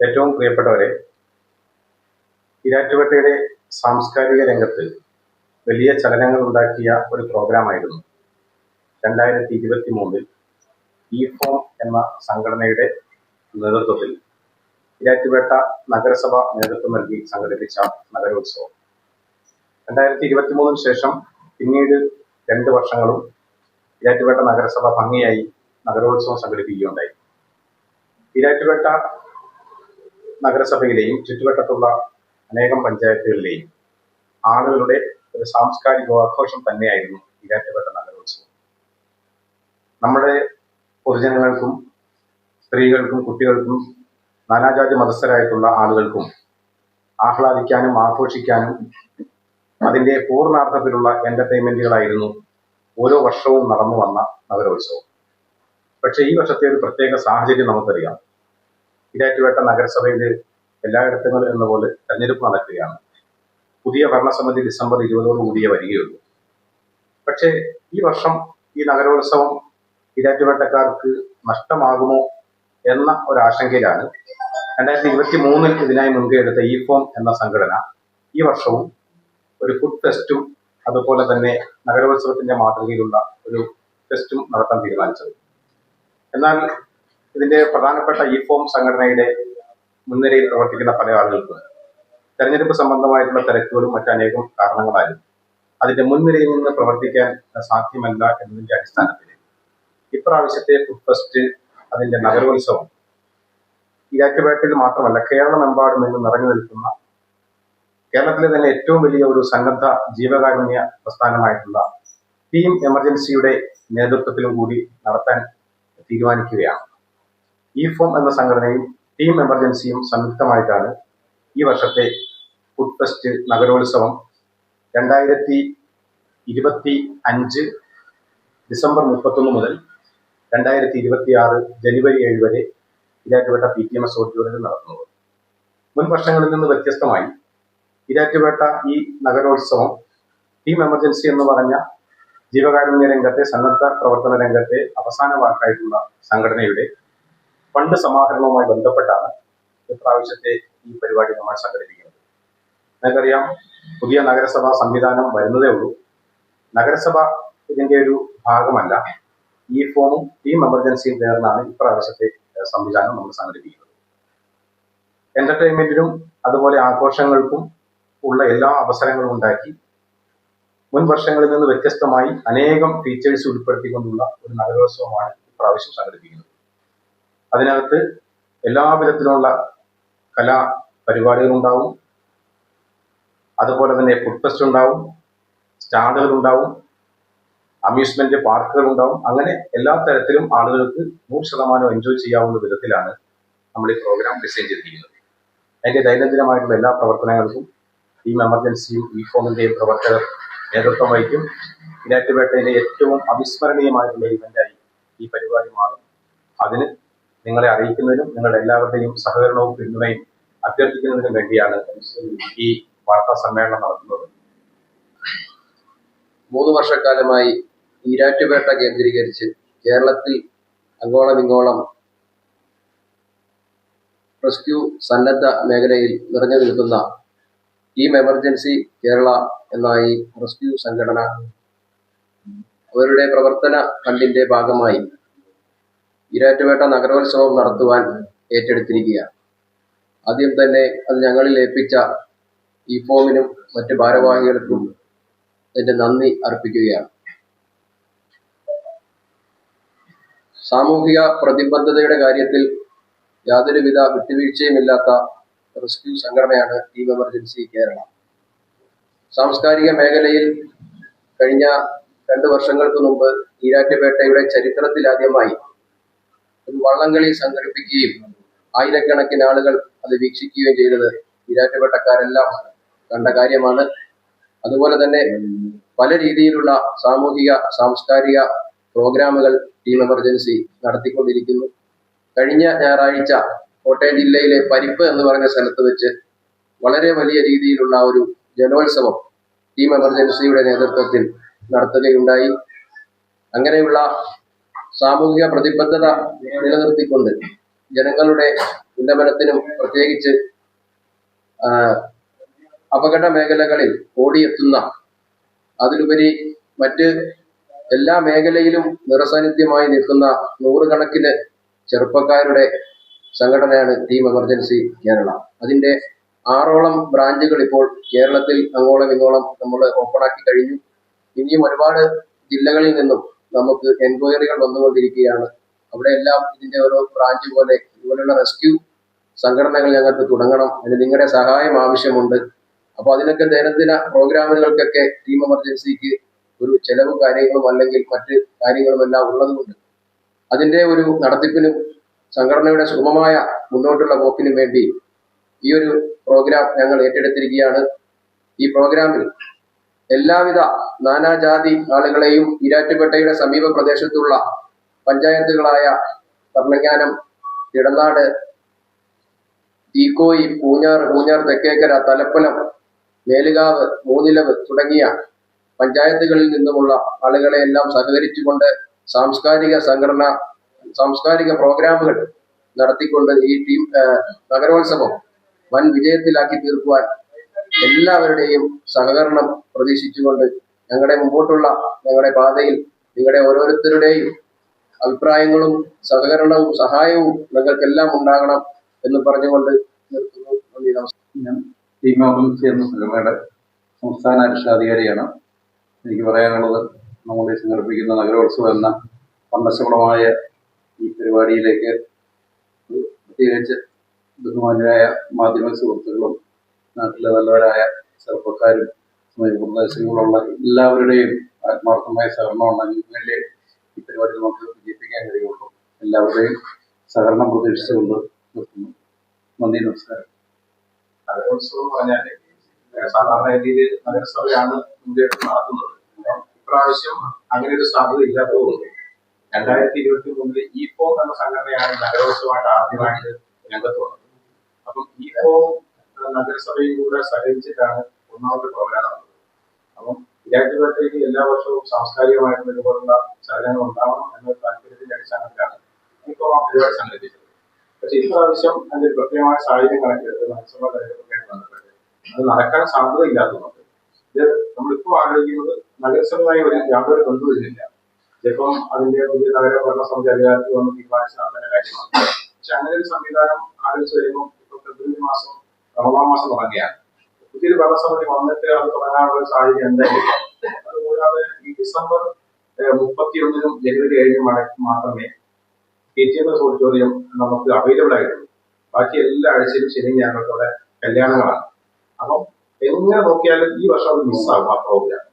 ഏറ്റവും പ്രിയപ്പെട്ടവരെ ഇരാറ്റുപേട്ടയുടെ സാംസ്കാരിക രംഗത്ത് വലിയ ചലനങ്ങൾ ഉണ്ടാക്കിയ ഒരു പ്രോഗ്രാമായിരുന്നു രണ്ടായിരത്തി ഇരുപത്തി മൂന്നിൽ ഇ ഫോം എന്ന സംഘടനയുടെ നേതൃത്വത്തിൽ ഇരാറ്റുപേട്ട നഗരസഭ നേതൃത്വം നൽകി സംഘടിപ്പിച്ച നഗരോത്സവം. രണ്ടായിരത്തി ഇരുപത്തി മൂന്നിന് ശേഷം പിന്നീട് രണ്ട് വർഷങ്ങളും ഇരാറ്റുപേട്ട നഗരസഭ ഭംഗിയായി നഗരോത്സവം സംഘടിപ്പിക്കുകയുണ്ടായി. ഇരാറ്റുപേട്ട നഗരസഭയിലെയും ചുറ്റുവട്ടത്തുള്ള അനേകം പഞ്ചായത്തുകളിലെയും ആളുകളുടെ ഒരു സാംസ്കാരിക ആഘോഷം തന്നെയായിരുന്നു ഇരാറ്റുപേട്ട നഗരോത്സവം. നമ്മുടെ പൊതുജനങ്ങൾക്കും സ്ത്രീകൾക്കും കുട്ടികൾക്കും നാനാജാതി മതസ്ഥരായിട്ടുള്ള ആളുകൾക്കും ആഹ്ലാദിക്കാനും ആഘോഷിക്കാനും അതിന്റെ പൂർണാർത്ഥത്തിലുള്ള എന്റർടൈൻമെന്റുകളായിരുന്നു ഓരോ വർഷവും നടന്നു വന്ന നഗരോത്സവം. പക്ഷേ ഈ വർഷത്തെ ഒരു പ്രത്യേക സാഹചര്യം നമുക്കറിയാം. ഇരാറ്റുപേട്ട നഗരസഭയിൽ എല്ലായിടത്തും എന്ന പോലെ തെരഞ്ഞെടുപ്പ് നടക്കുകയാണ്. പുതിയ ഭരണസമിതി ഡിസംബർ ഇരുപതോടു കൂടിയേ വരികയുള്ളൂ. പക്ഷേ ഈ വർഷം ഈ നഗരോത്സവം ഇരാറ്റുപേട്ടക്കാർക്ക് നഷ്ടമാകുമോ എന്ന ഒരാശങ്കയിലാണ്. രണ്ടായിരത്തി ഇരുപത്തി മൂന്നിൽ ഇതിനായി മുൻകൈ എടുത്ത ഇ ഫോം എന്ന സംഘടന ഈ വർഷവും ഒരു ഫുഡ് ഫെസ്റ്റും അതുപോലെ തന്നെ നഗരോത്സവത്തിന്റെ മാതൃകയിലുള്ള ഒരു ഫെസ്റ്റും നടത്താൻ തീരുമാനിച്ചത്. എന്നാൽ ഇതിന്റെ പ്രധാനപ്പെട്ട ഇ ഫോം സംഘടനയുടെ മുൻനിരയിൽ പ്രവർത്തിക്കുന്ന പല ആളുകൾക്കും തെരഞ്ഞെടുപ്പ് സംബന്ധമായിട്ടുള്ള തിരക്കുകളും മറ്റനേകം കാരണങ്ങളാലും അതിന്റെ മുൻനിരയിൽ നിന്ന് പ്രവർത്തിക്കാൻ സാധ്യമല്ല എന്നതിന്റെ അടിസ്ഥാനത്തിൽ ഇപ്രാവശ്യത്തെ ഫുഡ് ഫെസ്റ്റ് അതിന്റെ നഗരോത്സവം ഇരാറ്റുപേട്ടയിൽ മാത്രമല്ല കേരളമെമ്പാടും നിന്ന് നിറഞ്ഞു നിൽക്കുന്ന കേരളത്തിലെ തന്നെ ഏറ്റവും വലിയ ഒരു സന്നദ്ധ ജീവകാരുണ്യ പ്രസ്ഥാനമായിട്ടുള്ള ടീം എമർജൻസിയുടെ നേതൃത്വത്തിലും കൂടി നടത്താൻ തീരുമാനിക്കുകയാണ്. ഇ ഫോം എന്ന സംഘടനയും ടീം എമർജൻസിയും സംയുക്തമായിട്ടാണ് ഈ വർഷത്തെ ഫുഡ് ഫെസ്റ്റ് നഗരോത്സവം രണ്ടായിരത്തി ഇരുപത്തി അഞ്ച് ഡിസംബർ മുപ്പത്തൊന്ന് മുതൽ രണ്ടായിരത്തി ഇരുപത്തി ആറ് ജനുവരി ഏഴ് വരെ Erattupetta P T M S ഓഡിറ്റോറിയത്തിൽ നടത്തുന്നത്. മുൻ വർഷങ്ങളിൽ നിന്ന് വ്യത്യസ്തമായി ഇരാറ്റുപേട്ട ഈ നഗരോത്സവം ടീം എമർജൻസി എന്ന് പറഞ്ഞ ജീവകാരുണ്യ രംഗത്തെ സന്നദ്ധ പ്രവർത്തന രംഗത്തെ അവസാന വാക്കായിട്ടുള്ള സംഘടനയുടെ ഫണ്ട് സമാഹരണവുമായി ബന്ധപ്പെട്ടാണ് ഇപ്രാവശ്യത്തെ ഈ പരിപാടി നമ്മൾ സംഘടിപ്പിക്കുന്നത്. നിങ്ങൾക്കറിയാം പുതിയ നഗരസഭാ സംവിധാനം വരുന്നതേ ഉള്ളൂ. നഗരസഭ ഇതിന്റെ ഒരു ഭാഗമല്ല. ഈ ഫോമും ടീം എമർജൻസിയും ചേർന്നാണ് ഇപ്രാവശ്യത്തെ സംവിധാനം നമ്മൾ സംഘടിപ്പിക്കുന്നത്. എന്റർടൈൻമെന്റിനും അതുപോലെ ആഘോഷങ്ങൾക്കും ഉള്ള എല്ലാ അവസരങ്ങളും ഉണ്ടാക്കി മുൻ വർഷങ്ങളിൽ നിന്ന് വ്യത്യസ്തമായി അനേകം ഫീച്ചേഴ്സ് ഉൾപ്പെടുത്തിക്കൊണ്ടുള്ള ഒരു നഗരോത്സവമാണ് ഇപ്രാവശ്യം സംഘടിപ്പിക്കുന്നത്. അതിനകത്ത് എല്ലാ എല്ലാവിധത്തിലുള്ള കലാ പരിപാടികളുണ്ടാവും അതുപോലെ തന്നെ ഫുഡ് ഫെസ്റ്റ് ഉണ്ടാവും സ്റ്റാളുകൾ ഉണ്ടാവും അമ്യൂസ്മെന്റ് പാർക്കുകൾ ഉണ്ടാവും. അങ്ങനെ എല്ലാ തരത്തിലും ആളുകൾക്ക് നൂറ് ശതമാനം എൻജോയ് ചെയ്യാവുന്ന വിധത്തിലാണ് നമ്മൾ ഈ പ്രോഗ്രാം ഡിസൈൻ ചെയ്തിരിക്കുന്നത്. അതിന്റെ ദൈനംദിനമായിട്ടുള്ള എല്ലാ പ്രവർത്തനങ്ങൾക്കും ടീം എമർജൻസിയും ഈ ഫോമിന്റെയും പ്രവർത്തകർ നേതൃത്വം വഹിക്കും. ഇരാറ്റുപേട്ടയിലെ ഏറ്റവും അവിസ്മരണീയമായിട്ടുള്ള ഇവന്റായി ഈ പരിപാടി മാറും. അതിന് നിങ്ങളെ അറിയിക്കുന്നതിനും നിങ്ങളുടെ എല്ലാവരുടെയും സഹകരണവും പിന്തുണയും അഭ്യർത്ഥിക്കുന്നതിനും വേണ്ടിയാണ് ഈ വാർത്താ സമ്മേളനം നടത്തുന്നത്. മൂന്ന് വർഷക്കാലമായി ഈരാറ്റുപേട്ട കേന്ദ്രീകരിച്ച് കേരളത്തിൽ അങ്ങോളമിങ്ങോളം റെസ്ക്യൂ സന്നദ്ധ മേഖലയിൽ നിറഞ്ഞു നിൽക്കുന്ന ടീം എമർജൻസി കേരള എന്ന ഈ റെസ്ക്യൂ സംഘടന അവരുടെ പ്രവർത്തന ഫണ്ടിന്റെ ഭാഗമായി ഈരാറ്റുപേട്ട നഗരോത്സവം നടത്തുവാൻ ഏറ്റെടുത്തിരിക്കുകയാണ്. ആദ്യം തന്നെ അത് ഞങ്ങളിൽ ഏൽപ്പിച്ച ഈ ഫോമിനും മറ്റ് ഭാരവാഹികൾക്കും എന്റെ നന്ദി അർപ്പിക്കുകയാണ്. സാമൂഹിക പ്രതിബദ്ധതയുടെ കാര്യത്തിൽ യാതൊരുവിധ വിട്ടുവീഴ്ചയുമില്ലാത്ത റെസ്ക്യൂ സംഘടനയാണ് ടീം എമർജൻസി കേരള സാംസ്കാരിക മേഖലയിൽ കഴിഞ്ഞ രണ്ട് വർഷങ്ങൾക്ക് മുമ്പ് ഈരാറ്റുപേട്ടയുടെ ചരിത്രത്തിലാദ്യമായി ഒരു വള്ളംകളി സംഘടിപ്പിക്കുകയും ആയിരക്കണക്കിന് ആളുകൾ അത് വീക്ഷിക്കുകയും ചെയ്തത് ഈരാറ്റുപേട്ടക്കാരെല്ലാം കണ്ട കാര്യമാണ്. അതുപോലെ തന്നെ പല രീതിയിലുള്ള സാമൂഹിക സാംസ്കാരിക പ്രോഗ്രാമുകൾ ടീം എമർജൻസി നടത്തിക്കൊണ്ടിരിക്കുന്നു. കഴിഞ്ഞ ഞായറാഴ്ച കോട്ടയം ജില്ലയിലെ പരിപ്പ് എന്ന് പറഞ്ഞ സ്ഥലത്ത് വെച്ച് വളരെ വലിയ രീതിയിലുള്ള ഒരു ജലോത്സവം ടീം എമർജൻസിയുടെ നേതൃത്വത്തിൽ നടത്തുകയുണ്ടായി. അങ്ങനെയുള്ള സാമൂഹിക പ്രതിബദ്ധത നിലനിർത്തിക്കൊണ്ട് ജനങ്ങളുടെ ഉന്നമനത്തിനും പ്രത്യേകിച്ച് അപകട മേഖലകളിൽ ഓടിയെത്തുന്ന അതിലുപരി മറ്റ് എല്ലാ മേഖലയിലും നിറസാന്നിധ്യമായി നിൽക്കുന്ന നൂറുകണക്കിന് ചെറുപ്പക്കാരുടെ സംഘടനയാണ് ടീം എമർജൻസി കേരള അതിന്റെ ആറോളം ബ്രാഞ്ചുകൾ ഇപ്പോൾ കേരളത്തിൽ അങ്ങോളം ഇങ്ങോളം നമ്മൾ ഓപ്പണാക്കി കഴിഞ്ഞു. ഇനിയും ഒരുപാട് ജില്ലകളിൽ നിന്നും നമുക്ക് എൻക്വയറികൾ വന്നുകൊണ്ടിരിക്കുകയാണ്. അവിടെ എല്ലാം ഇതിന്റെ ഓരോ ബ്രാഞ്ച് പോലെ ഇതുപോലെയുള്ള റെസ്ക്യൂ സംഘടനകൾ ഞങ്ങൾക്ക് തുടങ്ങണം അതിന് നിങ്ങളുടെ സഹായം ആവശ്യമുണ്ട്. അപ്പോൾ അതിനൊക്കെ ദൈനംദിന പ്രോഗ്രാമുകൾക്കൊക്കെ ടീം എമർജൻസിക്ക് ഒരു ചെലവ് കാര്യങ്ങളും അല്ലെങ്കിൽ മറ്റ് കാര്യങ്ങളും എല്ലാം ഉള്ളതുകൊണ്ട് അതിന്റെ ഒരു നടത്തിപ്പിനും സംഘടനയുടെ സുഗമമായ മുന്നോട്ടുള്ള പോക്കിനും വേണ്ടി ഈ ഒരു പ്രോഗ്രാം ഞങ്ങൾ ഏറ്റെടുത്തിരിക്കുകയാണ്. ഈ പ്രോഗ്രാമിൽ എല്ലാവിധ നാനാജാതി ആളുകളെയും ഈരാറ്റുപേട്ടയുടെ സമീപ പ്രദേശത്തുള്ള പഞ്ചായത്തുകളായ കർണജ്ഞാനം ഇടനാട് തീക്കോയി പൂഞ്ഞാർ പൂഞ്ഞാർ തെക്കേക്കര തലപ്പലം മേലുകാവ് മൂന്നിലവ് തുടങ്ങിയ പഞ്ചായത്തുകളിൽ നിന്നുമുള്ള ആളുകളെ എല്ലാം സഹകരിച്ചുകൊണ്ട് സാംസ്കാരിക സംഘടന സാംസ്കാരിക പ്രോഗ്രാമുകൾ നടത്തിക്കൊണ്ട് ഈ ടീം നഗരോത്സവം വൻ വിജയത്തിലാക്കി തീർക്കുവാൻ എല്ലാവരുടെയും സഹകരണം പ്രതീക്ഷിച്ചുകൊണ്ട് ഞങ്ങളുടെ മുമ്പോട്ടുള്ള ഞങ്ങളുടെ പാതയിൽ നിങ്ങളുടെ ഓരോരുത്തരുടെയും അഭിപ്രായങ്ങളും സഹകരണവും സഹായവും നിങ്ങൾക്കെല്ലാം ഉണ്ടാകണം എന്ന് പറഞ്ഞുകൊണ്ട് നിർത്തുന്നു. നന്ദി നമസ്കാരം. ഞാൻ ടീം. ഓർഗനൈസ് ചെയ്യുന്ന സംസ്ഥാന രക്ഷാധികാരിയാണ് എനിക്ക് പറയാനുള്ളത് നമ്മൾ സംഘടിപ്പിക്കുന്ന നഗരോത്സവം എന്ന പന്തശകുളമായ ഈ പരിപാടിയിലേക്ക് പ്രത്യേകിച്ച് ബഹുമാന്യരായ മാധ്യമ സുഹൃത്തുക്കളും നാട്ടിലെ നല്ലവരായ ചെറുപ്പക്കാരും സമീപപ്രദേശങ്ങളിലുള്ള എല്ലാവരുടെയും ആത്മാർത്ഥമായ സഹകരണമാണ് ഉണ്ടെങ്കിലേ ഈ പരിപാടി നമുക്ക് വിജയിപ്പിക്കാൻ കഴിയുള്ളൂ. എല്ലാവരുടെയും സഹകരണം പ്രതീക്ഷിച്ചുകൊണ്ട് നിർത്തുന്നു. നന്ദി നമസ്കാരം. സാധാരണ രീതിയിൽ നഗരസഭയാണ് മുന്നേറ്റം നടത്തുന്നത്. ഇപ്രാവശ്യം അങ്ങനെ ഒരു സാധ്യത ഇല്ലാത്തതുകൊണ്ട് രണ്ടായിരത്തി ഇരുപത്തി മൂന്നിൽ ഈ ഫോം എന്ന സംഘടനയാണ് നഗരോത്സവമായിട്ട് ആദ്യമായിട്ട് രംഗത്ത് വന്നത്. അപ്പം ഈ ഫോം നഗരസഭയും കൂടെ സഹകരിച്ചിട്ടാണ് ഒന്നാമത്തെ പ്രോഗ്രാം നടന്നത്. അപ്പം വിരാറ്റുപേട്ടയിൽ എല്ലാ വർഷവും സാംസ്കാരികമായിട്ടുള്ള ഇതുപോലുള്ള ചലനങ്ങൾ ഉണ്ടാവണം എന്ന താല്പര്യത്തിന്റെ അടിസ്ഥാനത്തിലാണ് ഇപ്പോൾ ആ പരിപാടി സംഘടിപ്പിച്ചത്. പക്ഷെ ഇപ്രാവശ്യം അതിന്റെ പ്രത്യേകമായ സാഹചര്യം കണക്കിലെടുത്ത് നഗരസഭ കാര്യങ്ങളൊക്കെ ബന്ധപ്പെട്ട് അത് നടക്കാൻ സാധ്യത ഇല്ലാത്തതുകൊണ്ട്. ഇത് നമ്മളിപ്പോൾ ആലോചിക്കുന്നത് നഗരസഭയുമായി ഒരു യാതൊരു ബന്ധവുമില്ല. ചിലപ്പം അതിന്റെ പുതിയ നഗര ഭരണ സമിതി അധികാരത്തിൽ വന്ന് തീരുമാനിച്ച നടത്തേണ്ട കാര്യമാണ്. പക്ഷെ അങ്ങനെ ഒരു സംവിധാനം ആലോചിച്ച് വരുമ്പോൾ ഇപ്പൊ ഫെബ്രുവരി മാസം റമദാൻ തുടങ്ങിയാൽ പുതിയൊരു ഭരണസമിതി വന്നിട്ട് അത് തുടങ്ങാനുള്ള സാഹചര്യം എന്തായാലും. അതുകൂടാതെ ഈ ഡിസംബർ മുപ്പത്തിയൊന്നിനും ജനുവരി ഏഴിനും മാത്രമേ K T M S auditorium നമുക്ക് അവൈലബിൾ ആയിട്ടുള്ളൂ. ബാക്കി എല്ലാ ആഴ്ചയിലും ശനി അവിടെ കല്യാണങ്ങളാണ്. അപ്പം എങ്ങനെ നോക്കിയാലും ഈ വർഷം അത് മിസ്സാകും ആ പ്രോഗ്രാം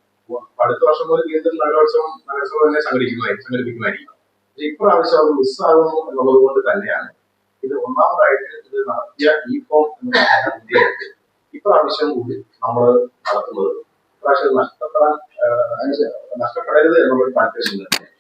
അടുത്ത വർഷം മുതൽ വീണ്ടും നഗരോത്സവം നഗരസഭ തന്നെ സംഘടിക്കുന്നതായിരിക്കും സംഘടിപ്പിക്കുന്നതായിരിക്കും പക്ഷെ ഇപ്രാവശ്യം അത് മിസ്സാകുന്നു എന്നുള്ളത് കൊണ്ട് തന്നെയാണ് ഇത് ഒന്നാമതായിട്ട് ഇത് നടത്തിയ ഈ ഫോം എന്ന് പറയുന്ന ഇപ്രാവശ്യം കൂടി നമ്മൾ നടത്തുന്നത്. ഇപ്രാവശ്യം നഷ്ടപ്പെടാൻ നഷ്ടപ്പെടരുത് എന്നുള്ളൊരു താല്പര്യം തന്നെയാണ്